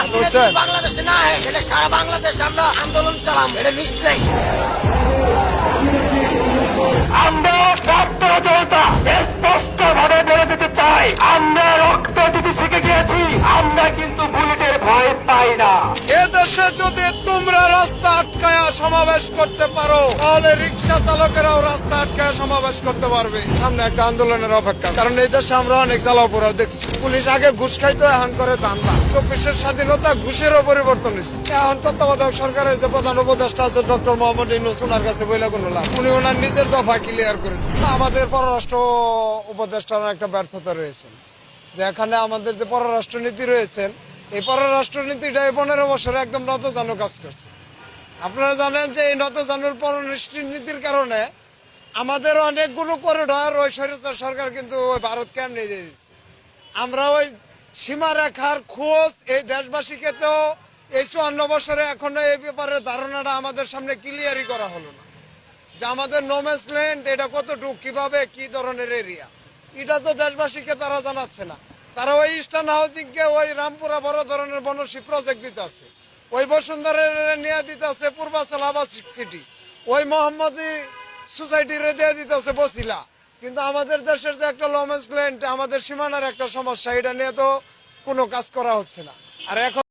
বাংলাদেশে না হয় এটা সারা বাংলাদেশে আমরা আন্দোলন চালাম। এটা মিস্টেক আমরা ছাত্র জনতা স্পষ্ট ভাবে বলে দিতে চাই আমরা রক্ত দিতে শিখে গিয়েছি আমরা কিন্তু পাই না এদেশে যদি তোমরা রাস্তা সমাবেশ করতে পারো, তাহলে রিক্সা চালকেরাও রাস্তা সমাবেশ করতে পারবে। সামনে একটা আন্দোলনের অপেক্ষা। কারণ এই দেশে আমরা অনেক জ্বালাপোড়া দেখছি। পুলিশ আগে ঘুষ খাইতো, এখন করে দান্দা চব্বিশের স্বাধীনতা ঘুষেরও পরিবর্তন হয়েছে। এখন তত্ত্বাবধায়ক সরকারের যে প্রধান উপদেষ্টা আছে, ডক্টর মোহাম্মদ ইউনুস ওনার কাছে বইলা কোনো লাভ উনি ওনার নিজের দফা ক্লিয়ার করে আমাদের পররাষ্ট্র উপদেষ্টার একটা ব্যর্থতা রয়েছে যে এখানে আমাদের যে পররাষ্ট্র নীতি রয়েছেন এই পররাষ্ট্র নীতিটা এই পনেরো বছরে একদম নতজানু কাজ করছে। আপনারা জানেন যে এই নতজানুর পররাষ্ট্র নীতির কারণে আমাদের অনেকগুলো করিডর ওই স্বৈরাচার সরকার কিন্তু ওই ভারতকে নিয়ে দিয়ে দিচ্ছে। আমরা ওই সীমারেখার খোঁজ এই দেশবাসীকে তো এই চুয়ান্ন বছরে এখনও এই ব্যাপারে ধারণাটা আমাদের সামনে ক্লিয়ারই করা হলো না। যে আমাদের নোমেস ল্যান্ড এটা কতটুকু, কীভাবে, কি ধরনের এরিয়া এটা তো দেশবাসীকে তারা জানাচ্ছে না। তারা ওই ইস্টার্ন হাউজিং কে ওই রামপুরা বড় ধরনের বনশ্রী প্রজেক্ট দিতে আছে। ওই বসুন্ধরের নিয়ে দিতে আছে পূর্বাচল আবাসিক সিটি ওই মোহাম্মদী সোসাইটির দিয়ে দিতে আছে বসিলা। কিন্তু আমাদের দেশের যে একটা লোমেন্স ল্যান্ড আমাদের সীমানার একটা সমস্যা, এটা নিয়ে তো কোনো কাজ করা হচ্ছে না। আর এখন